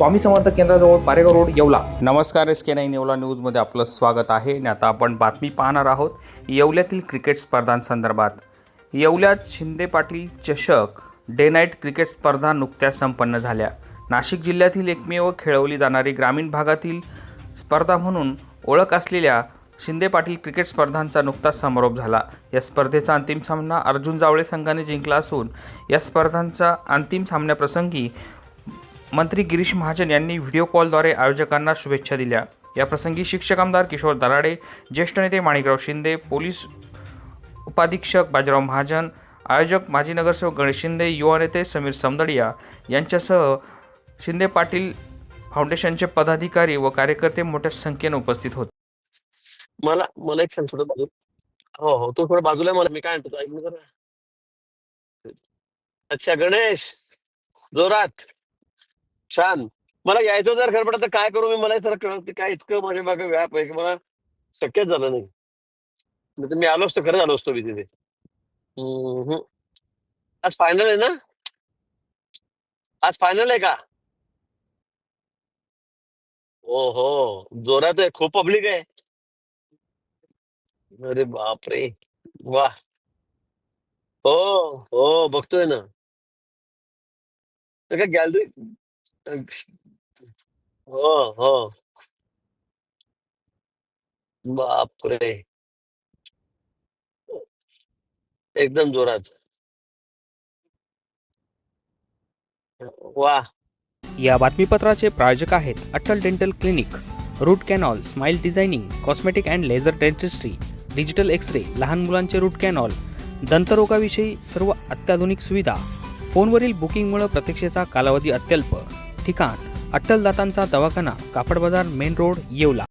स्वामी समर्थ केंद्राजवळ पारेगाव रोड येवला. नमस्कार S K nine Yeola न्यूजमध्ये आपलं स्वागत आहे. आणि आता आपण बातमी पाहणार आहोत. येवल्यातील क्रिकेट स्पर्धांसंदर्भात. येवल्यात शिंदे पाटील चषक डे नाईट क्रिकेट स्पर्धा नुकत्याच संपन्न झाल्या. नाशिक जिल्ह्यातील एकमेव खेळवली जाणारी ग्रामीण भागातील स्पर्धा म्हणून ओळख असलेल्या शिंदे पाटील क्रिकेट स्पर्धांचा नुकताच समारोप झाला. या स्पर्धेचा अंतिम सामना अर्जुन जावळे संघाने जिंकला असून या स्पर्धांचा अंतिम सामन्याप्रसंगी मंत्री गिरीश महाजन यांनी व्हिडिओ कॉलद्वारे आयोजकांना शुभेच्छा दिल्या. या प्रसंगी शिक्षक आमदार किशोर दराडे ज्येष्ठ नेते माणिकराव शिंदे पोलीस उपाधीक्षक बाजीराव महाजन आयोजक माजी नगरसेवक गणेश शिंदे युवा नेते समीर समदडिया यांच्यासह शिंदे पाटील फाउंडेशनचे पदाधिकारी व कार्यकर्ते मोठ्या संख्येने उपस्थित होते. मला मला एक सांग थोडं बाजू हो हो तो थोडं बाजूला मला मी काय म्हणतो अच्छा गणेश जोरात. छान. मला यायचं जर खरं पडत काय करू मी? मला सर कळत काय इतकं माझ्या मागे व्याप आहे की मला शक्यच झालं नाही. तर मी आलो असतो खरंच आलो असतो मी तिथे. आज फायनल आहे ना? आज फायनल आहे का? ओ हो जोरात आहे. खूप पब्लिक आहे. अरे बापरे. वा हो हो बघतोय ना. तर काय गॅलरी हो हो. बापरे! एकदम जोरात. वा या बातमीपत्राचे प्रायोजक आहेत Atal dental clinic root canal smile designing cosmetic and laser dentistry digital X ray लहान मुलांचे रूट कॅनॉल दंतरोगाविषयी सर्व अत्याधुनिक सुविधा फोनवरील बुकिंगमुळे प्रतीक्षेचा कालावधी अत्यल्प. ठिकाण. अट्टलदातांचा दवाखाना कापड बाजार मेन रोड येवला.